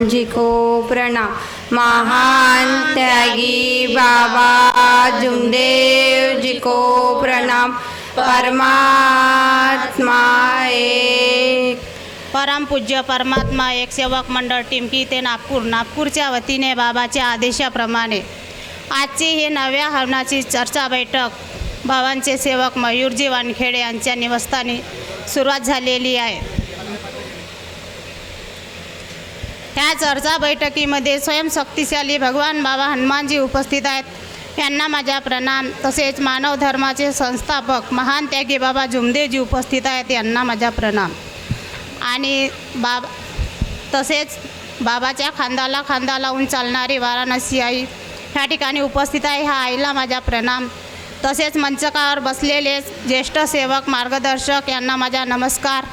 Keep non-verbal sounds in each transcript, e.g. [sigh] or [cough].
जिको प्रणाम। महान त्यागी बाबा जुमदेव जिको प्रणाम। परमात्मा एक। परमपूज्य परमात्मा एक सेवक मंडळ टिमकी ते नागपूर. नागपूरच्या वतीने बाबाच्या आदेशाप्रमाणे आजची ही नव्या हवनाची चर्चा बैठक भावांचे सेवक मयूरजी वानखेडे यांच्या निवासस्थानी सुरुवात झालेली आहे. ह्या चर्चा बैठकीमध्ये स्वयंशक्तिशाली भगवान बाबा हनुमानजी उपस्थित आहेत. यांना माझा प्रणाम. तसेच मानव धर्माचे संस्थापक महान त्यागी बाबा जुमदेवजी उपस्थित आहेत यांना माझा प्रणाम. आणि बाब तसेच बाबाच्या खांदाला खांदा लावून चालणारी वाराणसी आई ह्या ठिकाणी उपस्थित आहे ह्या आईला माझा प्रणाम. तसेच मंचकावर बसलेले ज्येष्ठ सेवक मार्गदर्शक यांना माझा नमस्कार.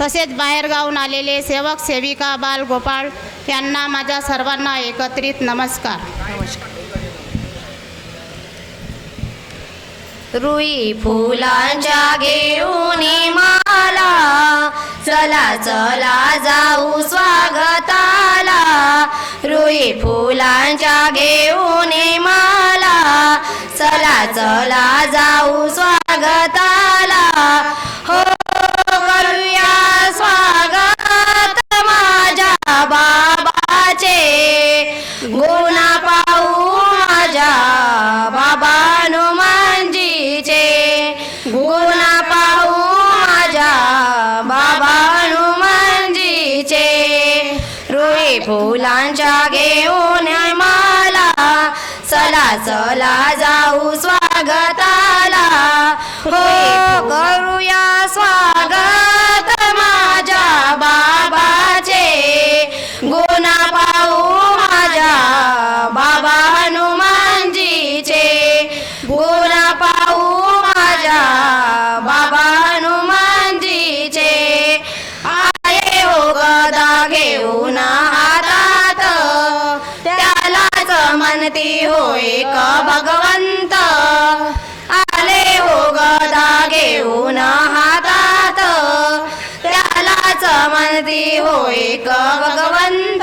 तसेच बाहेरगावून आलेले सेवक सेविका बाल गोपाळ यांना माझ्या सर्वांना एकत्रित नमस्कार. रुई फुलांच्या घेऊन माला चला चला जाऊ स्वागताला. रुई फुलांच्या घेऊन माला चला चला जाऊ स्वागता चला जाऊ स्वागताला. हो करूया स्वागत त्यालाच म्हणती हो एक भगवंत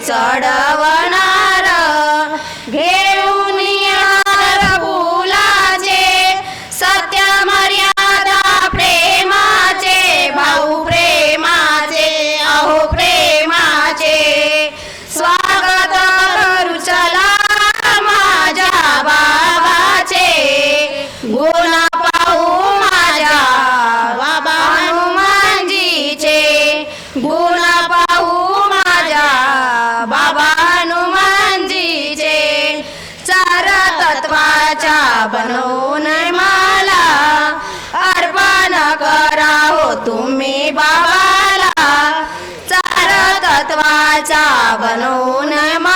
माझ्या بنون ما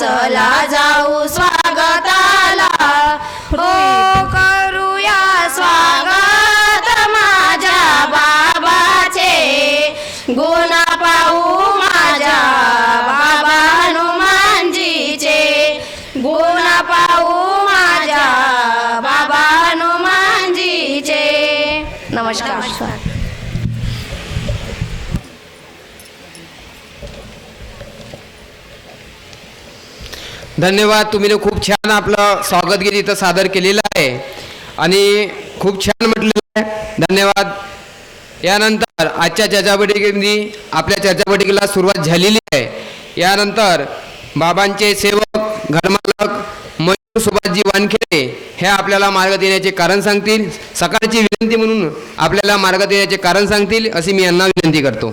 चला जाऊ स्वागताला. हो धन्यवाद. तुम्ही खूप छान आपलं स्वागतगिरी इथं सादर केलेलं आहे. आणि खूप छान म्हटलेलं आहे. धन्यवाद. यानंतर आजच्या चर्चा आपल्या चर्चा बैठकीला सुरुवात झालेली आहे. यानंतर बाबांचे सेवक घरमालक मयूर सुभाषजी वानखेडे हे आपल्याला मार्ग देण्याचे कारण सांगतील. सकाळची विनंती म्हणून आपल्याला मार्ग देण्याचे कारण सांगतील अशी मी यांना विनंती करतो.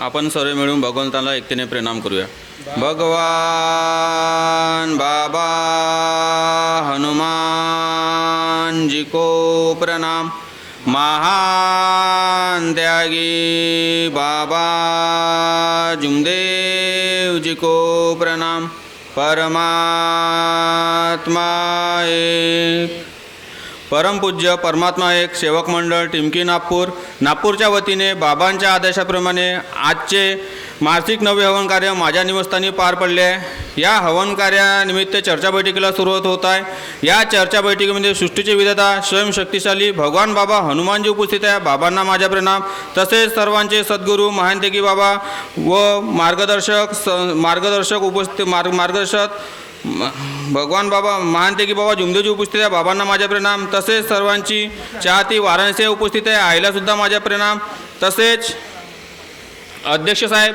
आपण सर्व मिळून भगवंताला एकतेने प्रणाम करूया. भगवान बाबा हनुमान जी को प्रणाम. महान त्यागी बाबा जुमदेव जी को प्रणाम. परमात्मा एक परमपूज्य परमात्मा एक सेवक मंडळ टिमकी नागपूर. नागपूरच्या वतीने बाबांच्या आदेशाप्रमाणे आजचे मासिक नवे हवन कार्य माझ्या निवासस्थानी पार पडले आहे. या हवन कार्यानिमित्त चर्चा बैठकीला सुरुवात होत आहे. या चर्चा बैठकीमध्ये सृष्टीचे विधाता स्वयंशक्तिशाली भगवान बाबा हनुमानजी उपस्थित आहे. बाबांना माझ्या प्रणाम. तसेच सर्वांचे सद्गुरू महानतेकी बाबा व मार्गदर्शक स मार्गदर्शक उपस्थित मार्ग मार्गदर्शक भगवान बाबा महानतेकी बाबा जुमदेजी उपस्थित आहे. बाबांना माझा प्रणाम. तसेच सर्वांची चाहती वाराणसी उपस्थित आहे. आईलासुद्धा माझ्या माझा प्रणाम. तसेच अध्यक्ष साहेब.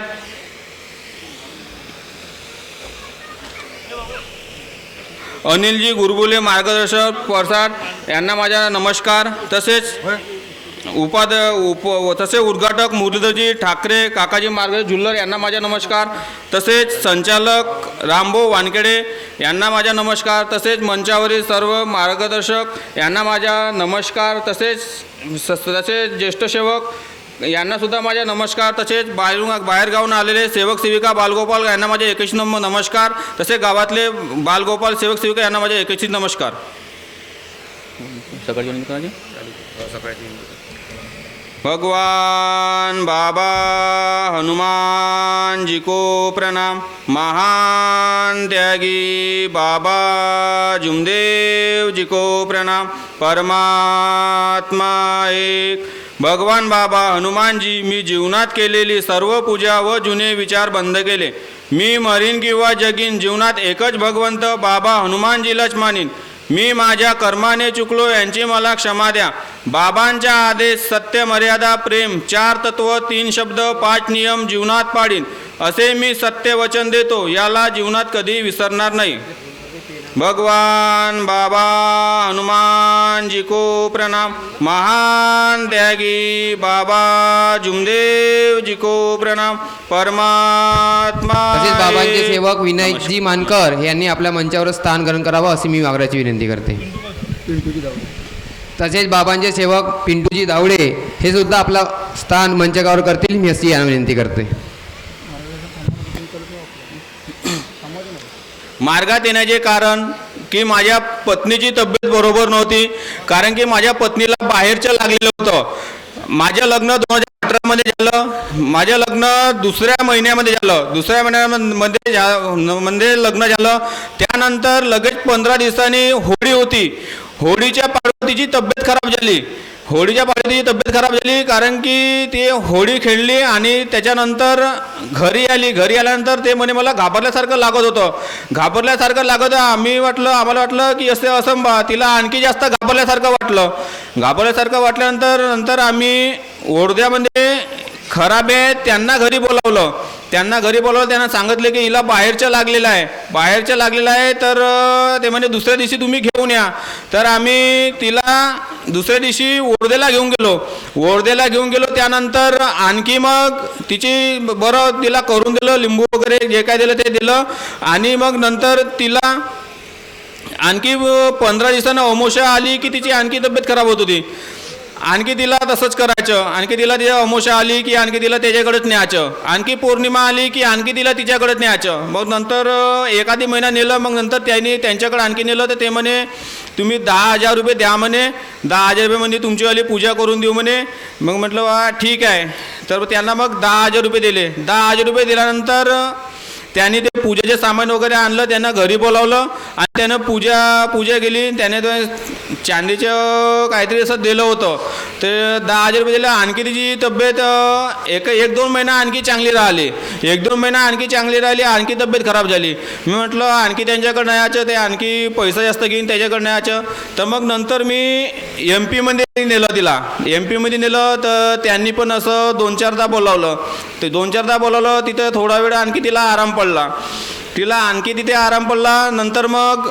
अनिलजी गुरबुले मार्गदर्शक परसाद यांना माझा नमस्कार. तसेच उपाद उप तसे उद्घाटक मुरलीधरजी ठाकरे काकाजी मार्ग जुल्लर यांना माझा नमस्कार. तसेच संचालक रामभाऊ वानखेडे यांना माझा नमस्कार. तसेच मंचावरील सर्व मार्गदर्शक यांना माझा नमस्कार. तसेच स- तसेच ज्येष्ठ सेवक यांना सुद्धा माझा नमस्कार. तसेच बाहेरून बाहेरगावून आलेले सेवक सेविका बालगोपाल यांना माझे एकशे नंबर नमस्कार. तसेच गावातले बालगोपाल सेवक सेविका यांना माझे एकशे नमस्कार. विनंती करायची? भगवान बाबा हनुमान जी को प्रणाम। महान त्यागी बाबा जुमदेव जी को प्रणाम। परमात्मा एक। भगवान बाबा हनुमानजी मी जीवनात केलेली सर्व पूजा व जुने विचार बंद केले. मी मरीन किंवा जगीन जीवनात एकच भगवंत बाबा हनुमानजीलाच मानीन. मी माझ्या कर्माने चुकलो यांची मला क्षमा द्या. बाबांच्या आदेश सत्य मर्यादा प्रेम चार तत्व तीन शब्द पाच नियम जीवनात पाडीन. असे मी सत्य वचन देतो याला जीवनात कधी विसरणार नाही. भगवान बाबा हनुमान जी को प्रणाम। महान त्यागी बाबा जुमदेव जी को प्रणाम। परमात्मा तसेच बाबांचे. सेवक विनायकजी मानकर यांनी आपल्या मंचावर स्थान ग्रहण करावं अशी मी मागण्याची विनंती करते. तसेच बाबांचे सेवक पिंटूजी दावडे हे सुद्धा आपला स्थान मंचकावर करतील मी अशी यांना विनंती करते. मार्गात येण्याचे कारण की माझ्या पत्नीची तब्येत बरोबर नव्हती कारण की माझ्या पत्नीला बाहेरचं लागलेलं होतं. माझं लग्न दोन हजार अठरामध्ये झालं. माझं लग्न दुसऱ्या महिन्यामध्ये झालं. दुसऱ्या महिन्यामध्ये झा- लग्न झालं. त्यानंतर लगेच पंधरा दिवसांनी होळी होती. होळीच्या पार्वतीची तब्येत खराब झाली. होळीच्या पार्वतीची तब्येत खराब झाली कारण की ती होळी खेळली आणि त्याच्यानंतर घरी आली. घरी आल्यानंतर ते म्हणे मला घाबरल्यासारखं लागत होतं. घाबरल्यासारखं लागत आम्ही वाटलं आम्हाला वाटलं की असे असं बा तिला आणखी जास्त घाबरल्यासारखं वाटलं. घाबरल्यासारखं वाटल्यानंतर नंतर आम्ही ओरद्यामध्ये खराब आहे त्यांना घरी बोलावलं. त्यांना घरी बोलावलं त्यांना सांगितलं की हिला बाहेरचं लागलेलं आहे. बाहेरचं लागलेलं आहे तर ते म्हणजे दुसऱ्या दिवशी तुम्ही घेऊन या. तर आम्ही तिला दुसऱ्या दिवशी वर्धेला घेऊन गेलो. वर्धेला घेऊन गेलो त्यानंतर आणखी मग तिची बरं तिला करून दिलं लिंबू वगैरे जे काय दिलं ते दिलं. आणि मग नंतर तिला आणखी पंधरा दिवसानं अमोशा आली की तिची आणखी तब्येत खराब होत होती. आणखी तिला तसंच करायचं. आणखी तिला तिच्या अमोशा आली की आणखी तिला त्याच्याकडेच न्यायचं. आणखी पौर्णिमा आली की आणखी तिला तिच्याकडेच न्यायचं. मग नंतर एखादी महिना नेलं मग नंतर त्यांनी त्यांच्याकडे आणखी नेलं तर ते म्हणे तुम्ही दहा हजार रुपये द्या म्हणे. दहा हजार रुपये म्हणजे तुमचीवाली पूजा करून देऊ म्हणे. मग म्हटलं वा ठीक आहे. तर त्यांना मग दहा हजार रुपये दिले. दहा हजार रुपये दिल्यानंतर त्यांनी ते पूजेचे सामान वगैरे आणलं त्यांना घरी बोलावलं आणि त्यानं पूजा पूजा केली त्याने ते चांदीचं काहीतरी असं दिलं होतं. ते दहा हजार रुपये दिलं. आणखी तिची तब्येत एक एक दोन महिना आणखी चांगली राहिली. एक दोन महिना आणखी चांगली राहिली आणखी तब्येत खराब झाली. मी म्हटलं आणखी त्यांच्याकडनं यायचं ते आणखी पैसा जास्त घेईन त्याच्याकडनं यायचं. तर मग नंतर मी एम पीमध्ये नेलं तिला. एम पीमध्ये नेलं तर त्यांनी पण असं दोन चारदा बोलावलं. ते दोन चारदा बोलावलं तिथं थोडा वेळ आणखी तिला आराम पडला. तिला आणखी तिथे आराम पडला नंतर मग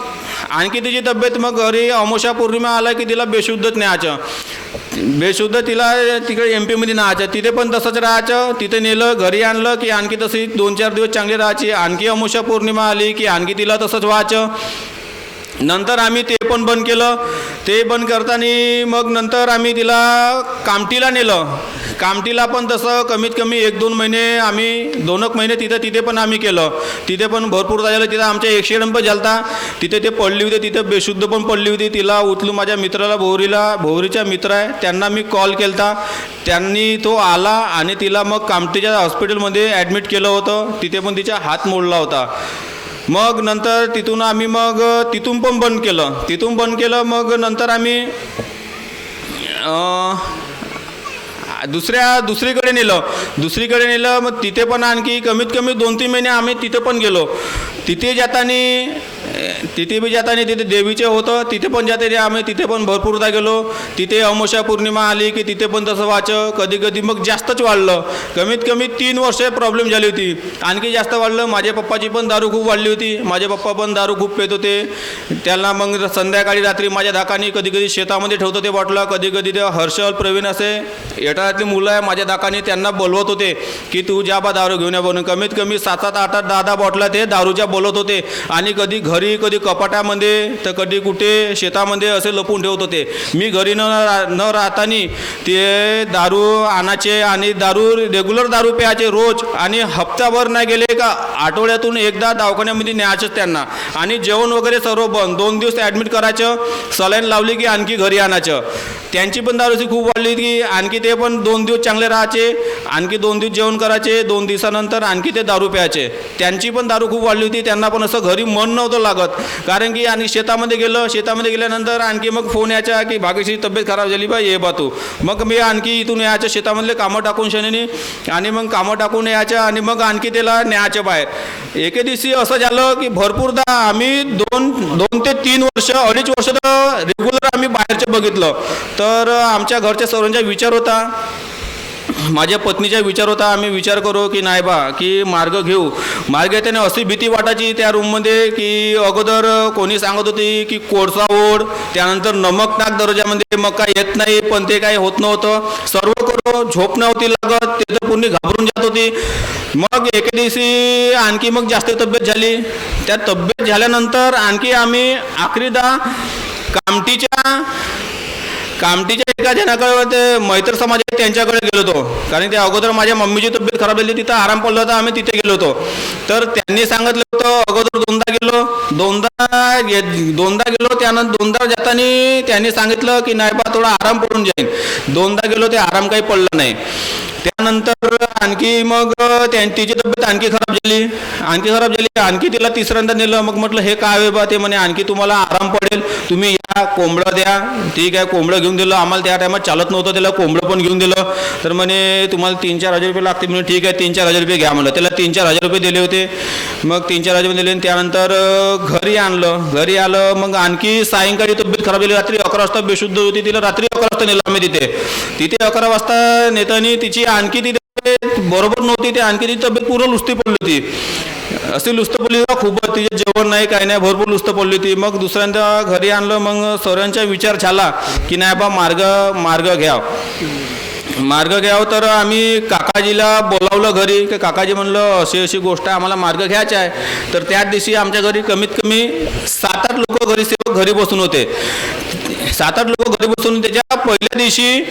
आणखी तिची तब्येत मग घरी अमोशा पौर्णिमा आला की तिला बेशुद्धच न्यायचं. बेशुद्ध तिला तिकडे एम पीमध्ये न्यायचं. तिथे पण तसंच राहायचं. तिथे नेलं घरी आणलं की आणखी तशी दोन चार दिवस चांगली राहायची. आणखी अमोशा पौर्णिमा आली की आणखी तिला तसंच व्हायचं. नंतर आम्ही ते पण बंद केलं. ते बंद करताना मग नंतर आम्ही तिला कामटीला नेलं. कामटीला पण तसं कमीत कमी एक दोन महिने आम्ही दोन एक महिने तिथं तिथे पण आम्ही केलं. तिथे पण भरपूर झालेलं तिथं आमच्या एकशे डंप झालता. तिथे ते पडली होती तिथे बेशुद्ध पण पडली होती. तिला उचलू माझ्या मित्राला भोवरीला भोवरीचा मित्र आहे त्यांना मी कॉल केलता. त्यांनी तो आला आणि तिला मग कामटीच्या हॉस्पिटलमध्ये ॲडमिट केलं होतं. तिथे पण तिचा हात मोडला होता. मग नंतर तिथून आम्ही मग तिथून पण बंद केलं. तिथून बंद केलं मग नंतर आम्ही दुसऱ्या दुसरीकडे नेलं. दुसरीकडे नेलं मग तिथे पण आणखी कमीत कमी दोन तीन महिने आम्ही तिथे पण गेलो. तिथे जाताना तिथे बी जाताना तिथे देवीचे होतं. तिथे पण जाते आम्ही. तिथे पण भरपूरदा गेलो. तिथे अमावस्या पौर्णिमा आली की तिथे पण तसं वाचं कधी कधी मग जास्तच वाढलं. कमीत कमी तीन वर्ष प्रॉब्लेम झाली होती. आणखी जास्त वाढलं. माझ्या पप्पाची पण दारू खूप वाढली होती. माझे पप्पा पण दारू खूप पेत होते. त्यांना मग संध्याकाळी रात्री माझ्या धाकानी कधी कधी शेतामध्ये ठेवत होते बॉटला. कधी कधी ते हर्षल प्रवीण असे. येटाळ्यातली मुलं आहे माझ्या दाकानी त्यांना बोलवत होते की तू ज्या बा दारू घेऊन या बनून कमीत कमी सात सात आठ आठ दहा दहा बॉटला ते दारूच्या बोलत होते. आणि कधी घर कधी कपाटामध्ये तर कधी कुठे शेतामध्ये असे लपून ठेवत होते. मी घरी न रा- न राहताना ते दारू आणायचे आणि दारू रेग्युलर दारू प्यायचे रोज आणि हप्ताभर नाही गेले का आठवड्यातून एकदा दवाखान्यामध्ये न्यायचंच त्यांना. आणि जेवण वगैरे सर्व बंद. दोन दिवस ॲडमिट करायचं सलाईन लावली की आणखी घरी आणायचं. त्यांची पण दारूची खूप वाढली की आणखी ते पण दोन दिवस चांगले राहायचे आणखी दोन दिवस जेवण करायचे दोन दिवसानंतर आणखी ते दारू प्यायचे. त्यांची पण दारू खूप वाढली होती त्यांना पण असं घरी मन नव्हतं लागत. कारण की आणि शेतामध्ये गेलं शेतामध्ये गेल्यानंतर आणखी मग फोन यायचा की भाग्यशी तब्येत खराब झाली बा ये बा तू मग मी आणखी इथून यायचं शेतामधले कामं टाकून शनीने आणि मग कामं टाकून यायच्या आणि मग आणखी त्याला न्यायच्या बाहेर. एके दिवशी असं झालं की भरपूरदा आम्ही दोन दोन ते तीन वर्ष अडीच वर्ष तर रेग्युलर आम्ही बाहेरचं बघितलं. तर आमच्या घरच्या सर्वांचा विचार होता माझ्या पत्नीचा विचार होता आम्ही विचार करू की नाही बा की मार्ग घेऊ. मार्ग त्याने अशी भीती वाटायची त्या रूममध्ये की अगोदर कोणी सांगत होती की कोळसा ओढ त्यानंतर नमक नाक दर्जामध्ये मग काय येत नाही पण ते काही होत नव्हतं. सर्व करू झोप नव्हती लागत ते तर पूर्ण घाबरून जात होती. मग एके दिवशी आणखी मग जास्त तब्येत झाली. त्या तब्येत झाल्यानंतर आणखी आम्ही आखरीदा कामटीच्या कामटीच्या एका जणाकडे ते मैत्र समाज त्यांच्याकडे गेलो होतो. कारण ते अगोदर माझ्या मम्मीची तब्येत खराब झाली तिथं आराम पडला होता आम्ही तिथे गेलो होतो. तर त्यांनी सांगितलं होतं अगोदर दोनदा गेलो. दोनदा दोनदा गेलो त्यानंतर दोनदा जाताना त्यांनी सांगितलं की नाही बा थोडा आराम पडून जाईल दोनदा गेलो ते आराम काही पडला नाही. त्यानंतर आणखी मग त्यां तिची तब्येत आणखी खराब झाली. आणखी खराब झाली आणखी तिला तिसऱ्यांदा नेलं. मग म्हटलं हे काय बा? ते म्हणे आणखी तुम्हाला आराम पडेल. तुम्ही कोंबडं द्या. ठीक आहे कोंबडं घेऊन दिलं. आम्हाला त्या टायमात चालत नव्हतं त्याला कोंबडं पण घेऊन दिलं. तर म्हणे तुम्हाला तीन चार हजार रुपये लागते म्हणून. ठीक आहे तीन चार हजार रुपये घ्या म्हणलं. त्याला तीन चार हजार रुपये दिले होते. मग तीन चार हजार रुपये दिले आणि त्यानंतर घरी आणलं. घरी आलं मग आणखी सायंकाळी तब्येत खराब झाली. रात्री अकरा वाजता बेशुद्ध होती तिला. रात्री अकरा वाजता नेलं आम्ही तिथे. तिथे अकरा वाजता नेतानी तिची आणखी तिथे बरोबर नव्हती. ते आणखी तिची तब्येत पूर्ण लुस्ती पडली होती. अशी लुस्त पडली खूप तिचे जेवण नाही काय नाही भरपूर लुस्त पडली होती. मग दुसऱ्यांदा घरी आणलं मग सर्वांचा विचार झाला की नाही बा मार्ग मार्ग घ्याव. मार्ग घ्याव तर आम्ही काकाजीला बोलावलं घरी. की काकाजी म्हणलं अशी अशी गोष्ट आम्हाला मार्ग घ्यायचा आहे. तर त्याच दिवशी आमच्या घरी कमीत कमी सात आठ लोक घरी सेवक घरी बसून होते. सात आठ लोक घरी बसून त्याच्या पहिल्या दिवशी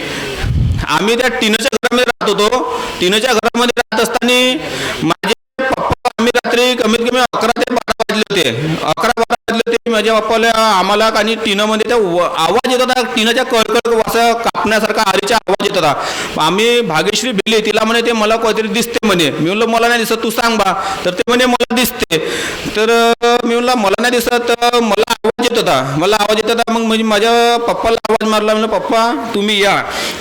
आम्ही त्या टिनच्या घरामध्ये राहत होतो. टिनच्या घरामध्ये राहत असताना माझे रात्री अकरा ते बारा वाजले होते. अकरा बारा वाजले होते माझ्या बाप्पाला आम्हाला आणि टिनामध्ये त्या आवाज येत होता टिनाच्या कळकळ असं कापण्यासारखा आरीचा आवाज येत होता. आम्ही भाग्यश्री भिली तिला म्हणे ते मला काहीतरी दिसते म्हणे. मी म्हणलं मला नाही दिसत तू सांग बा. तर ते म्हणे मला दिसते. तर मी म्हणलं मला नाही दिसत मला येत होता. मला आवाज येत होता मग म्हणजे माझ्या पप्पाला आवाज मारला म्हणलं पप्पा तुम्ही या.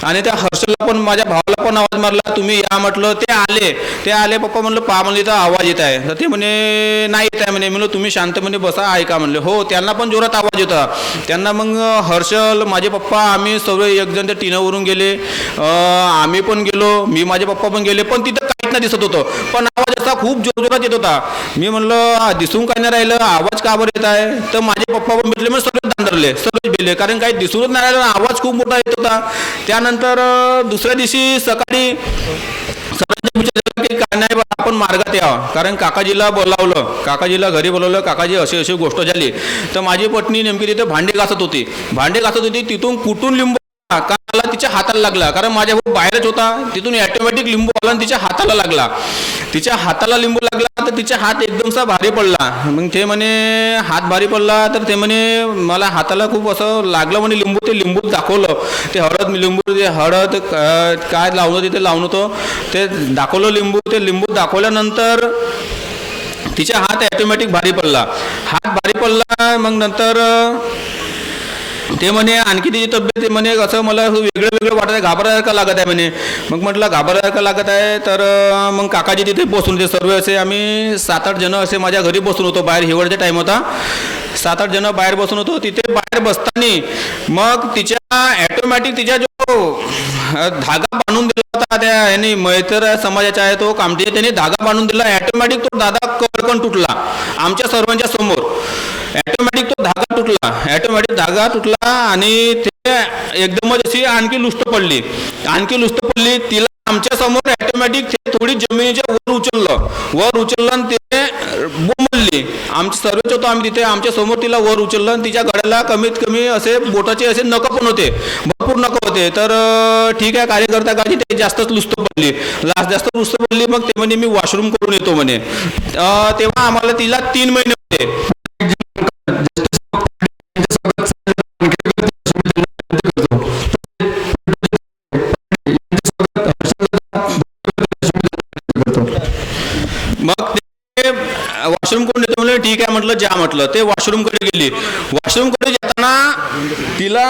आणि त्या हर्षलला पण माझ्या भावाला पण आवाज मारला तुम्ही या म्हटलं ते आले. ते आले पप्पा म्हणलं पा म्हणलं इथं आवाज येत आहे. तर ते म्हणे नाही येत आहे म्हणे. म्हणलं तुम्ही शांतपणे बसा ऐका म्हणले. हो त्यांना पण जोरात आवाज होता. त्यांना मग हर्षल माझे पप्पा आम्ही सर्व एकजण त्या टिनावरून गेले. आम्ही पण गेलो मी माझे पप्पा पण गेले पण तिथं काहीच नाही दिसत होतं. पण आवाज असा खूप जोरजोरात येत होता. मी म्हणलं दिसून काय नाही राहिलं आवाज का बरं येत आहे? तर माझे पप्पा पण भेटले मग सर्व दांदरले सर्वच भेटले कारण काही दिसूनच नाही राहिलं आवाज खूप मोठा येत होता. त्यानंतर दुसऱ्या दिवशी सकाळी की काय नाही आपण मार्गात यावं. कारण काकाजीला बोलावलं काकाजीला घरी बोलावलं काकाजी अशी अशी गोष्ट झाली. तर माझी पत्नी नेमकी तिथे भांडे घासत होती. भांडे घासत होती तिथून कुठून लिंबू का मला तिच्या हाताला लागला. कारण माझ्या भाऊ बाहेरच होता. तिथून ऑटोमॅटिक लिंबू आला आणि तिच्या हाताला लागला. तिच्या हाताला लिंबू लागला तर तिचा हात एकदमसा भारी पडला. मग ते म्हणे हात भारी पडला तर ते म्हणे मला हाताला खूप असं लागलं म्हणे लिंबू ते लिंबू दाखवलं. ते हळद लिंबू ते हळद काय लावलं तिथे लावून होतं ते दाखवलं लिंबू ते लिंबू दाखवल्यानंतर तिचा हात ऑटोमॅटिक भारी पडला. हात भारी पडला मग नंतर ते म्हणे आणखी तिची तब्येत ते म्हणे असं मला वेगळं वेगळं वाटत आहे घाबरासारखं लागत आहे म्हणे. मग म्हटलं घाबरासारखं लागत आहे तर मग काकाजी तिथे बसून होते सर्व असे आम्ही सात आठ जण असे माझ्या घरी बसून होतो बाहेर हिवाळ्याचा टाईम होता. सात आठ जण बाहेर बसून होतो तिथे बाहेर बसताना मग तिच्या ॲटोमॅटिक तिच्या जो धागा बांधून दिला होता त्या ह्याने मैत्र समाजाचा आहे तो कामठी त्याने धागा बांधून दिला. ॲटोमॅटिक तो दादा कळकण तुटला आमच्या सर्वांच्या समोर. ॲटोमॅटिक तुटला. ॲटोमॅटिक धागा तुटला आणि ते एकदमच अशी आणखी लुष्ट पडली. आणखी लुष्ट पडली तिला आमच्यासमोर ॲटोमॅटिक ते थोडी जमिनीच्या वर उचललं. वर उचललं आणि ते बोमलली आमच्या सर्वच होतो आम्ही तिथे आमच्यासमोर तिला वर उचललं आणि तिच्या गळ्याला कमीत कमी असे बोटाचे असे नकं पण होते. भरपूर नक होते. तर ठीक आहे कार्यकर्ता गाजी ते जास्तच लुस्त पडली. लास्ट जास्त लुस्त पडली मग ते म्हणे मी वॉशरूम करून येतो म्हणे. तेव्हा आम्हाला तिला तीन महिने होते. म्हटलं जा म्हटलं. ते वॉशरूमकडे गेली. वॉशरूमकडे जाताना तिला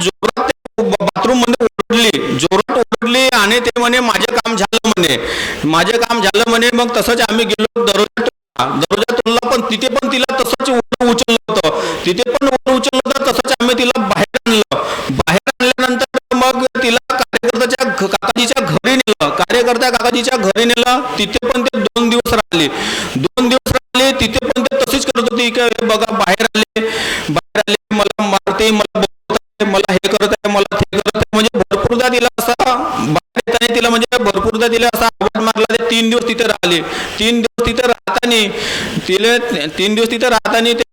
जोरात बाथरूममध्ये ओरडली. जोरात ओरडली आणि ते म्हणे माझं काम झालं म्हणे. माझे काम झालं म्हणे मग तसंच आम्ही गेलो दरोजा तोडला. तोडला पण तिथे पण तिला तसंच ओढ उचललं होतं. तिथे पण ओढ उचललं होतं तसंच आम्ही तिला बाहेर आणलं. बाहेर आणल्यानंतर मग तिला कार्यकर्त्याच्या काकाजीच्या घरी नेलं. कार्यकर्त्या काकाजीच्या घरी नेलं. तिथे पण ते दोन दिवस राहिले. दोन दिवस तशीच करत होती की बघा बाहेर आले. बाहेर आले मला मारते मला बोलत मला हे करत आहे मला ते करत. आहे म्हणजे भरपूरदा तिला असा बाहेर येताना तिला म्हणजे भरपूरदा तिला असा आवाज मारला ते तीन दिवस तिथे राहिले. तीन दिवस तिथे राहताना तिला तीन दिवस तिथे राहताना ते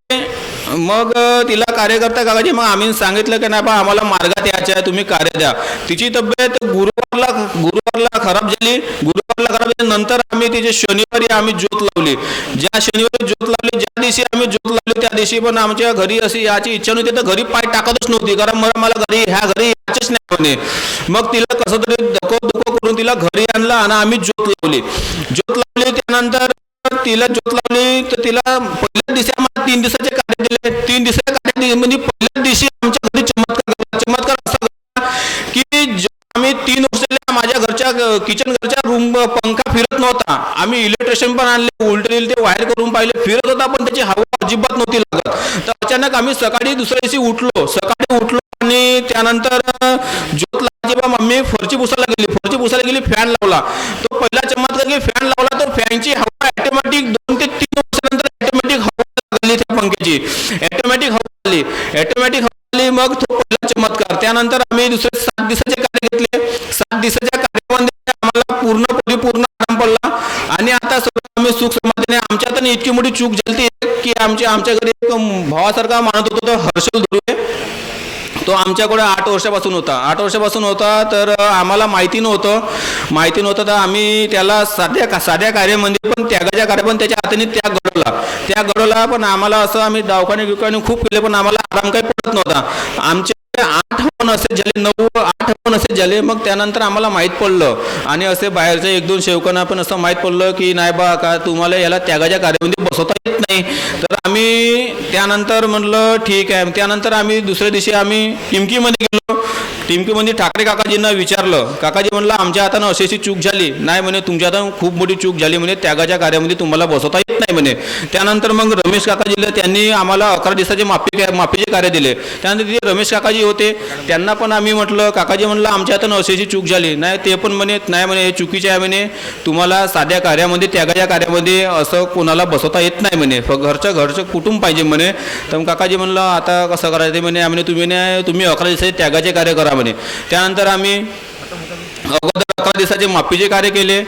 मग तिला कार्यकर्ता काकाजी मग आम्ही सांगितलं की नाही बा आम्हाला मार्गात यायचं आहे तुम्ही कार्य द्या. तिची तब्येत गुरुवारला गुरुवारला खराब झाली. गुरुवारला नंतर आम्ही तिचे शनिवारी आम्ही ज्योत लावली. ज्या शनिवारी ज्योत लावली ज्या दिवशी आम्ही ज्योत लावली त्या दिवशी पण आमच्या घरी अशी याची इच्छा नव्हती. तर घरी पाय टाकतच नव्हती. कारण मला मला घरी ह्या घरी यायचंच नाही म्हणे मग तिला कसं तरी धको धुको करून तिला घरी आणलं आणि आम्ही ज्योत लावली. ज्योत लावली त्यानंतर तिला ज्योत लावली तर तिला पहिल्या दिवशी आम्हाला तीन दिवसाचे कार्य दिले. तीन दिवसाचे कार्य दिले. म्हणजे किचन घरच्या रूम पंखा फिरत नव्हता. आम्ही इलेक्ट्रिशियन पण आणले उलटेल ते वायर करून पाहिले. फिरत होता पण त्याची हवा अजिबात नव्हती लागत. तर अचानक आम्ही सकाळी दुसऱ्या दिवशी उठलो. सकाळी उठलो आणि त्यानंतर ज्योत लावायची बा मम्मी फरची पुसायला गेली. फरची पुसायला गेली फॅन लावला. तो पहिला चमत्कार की फॅन लावला तर फॅनची हवा ऑटोमॅटिक दोन ते तीन वर्षानंतर ऑटोमॅटिक हवा लागली त्या पंख्याची. ऑटोमॅटिक हवा आली ऑटोमॅटिक हवा आली मग तो पहिला चमत्कार. त्यानंतर आम्ही दुसरे सात दिवसाचे कार्य घेतले. सात दिवसाच्या आणि आता सर्व आम्ही सुख समाधाने आमच्या तर इतकी मोठी चूक झाली की आमच्या आमच्या घरी एक भावासारखा मानत होतो तो हर्षल धुरे तो आमच्याकडे आठ वर्षापासून होता. आठ वर्षापासून होता तर आम्हाला माहिती नव्हतं. माहिती नव्हतं तर आम्ही त्याला साध्या साध्या कार्यामध्ये पण त्यागाच्या कार्य पण त्याच्या हाताने त्याग घडवला. त्या घडवला पण आम्हाला असं आम्ही दवाखाने गिवखाने खूप केले पण आम्हाला आराम काही पडत नव्हता. आमचे आठ असे झाले नऊ आठ हवन असे झाले मग त्यानंतर आम्हाला माहीत पडलं. आणि असे बाहेरच्या एक दोन सेवकांना पण असं माहीत पडलं की नाही बा का तुम्हाला याला त्यागाच्या कार्यामध्ये बसवता येत नाही. तर आम्ही त्यानंतर म्हणलं ठीक आहे. त्यानंतर आम्ही दुसऱ्या दिवशी आम्ही किमकीमध्ये गेलो. टिमकीमध्ये ठाकरे काकाजींना विचारलं. काकाजी म्हणलं आमच्या हातानं अशी अशी चूक झाली. नाही म्हणे तुमच्या हातानं खूप मोठी चूक झाली म्हणे. त्यागाच्या कार्यामध्ये तुम्हाला बसवता येत नाही म्हणे. त्यानंतर मग रमेश काकाजीला त्यांनी आम्हाला अकरा दिवसाचे माफी माफीचे कार्य दिले. त्यानंतर तिथे रमेश काकाजी होते. त्यांना पण आम्ही म्हटलं काकाजी म्हणलं आमच्या हातानं अशी अशी चूक झाली. नाही ते पण म्हणे नाही म्हणे हे चुकीचे आहे म्हणे. तुम्हाला साध्या कार्यामध्ये त्यागाच्या कार्यामध्ये असं कोणाला बसवता येत नाही म्हणे. घरचं घरचं कुटुंब पाहिजे म्हणे. तर मग काकाजी म्हणलं आता कसं करायचं ते म्हणे. म्हणे तुम्ही नाही तुम्ही अकरा दिवसाचे त्यागाचे कार्य करा म्हणे त्यानंतर आम्ही अगोदर अकरा दिवसाचे माफीचे कार्य केले.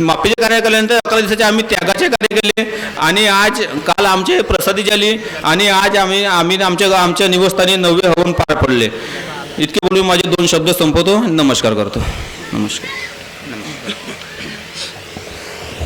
माफीचे कार्य केल्यानंतर अकरा दिवसाचे आम्ही त्यागाचे कार्य केले. आणि आज काल आमचे प्रसादी झाली. आणि आज आम्ही आम्ही आमच्या आमच्या निवासस्थानी नववे हवन पार पडले. इतके बोलून माझे दोन शब्द संपवतो. नमस्कार करतो. नमस्कार. [laughs]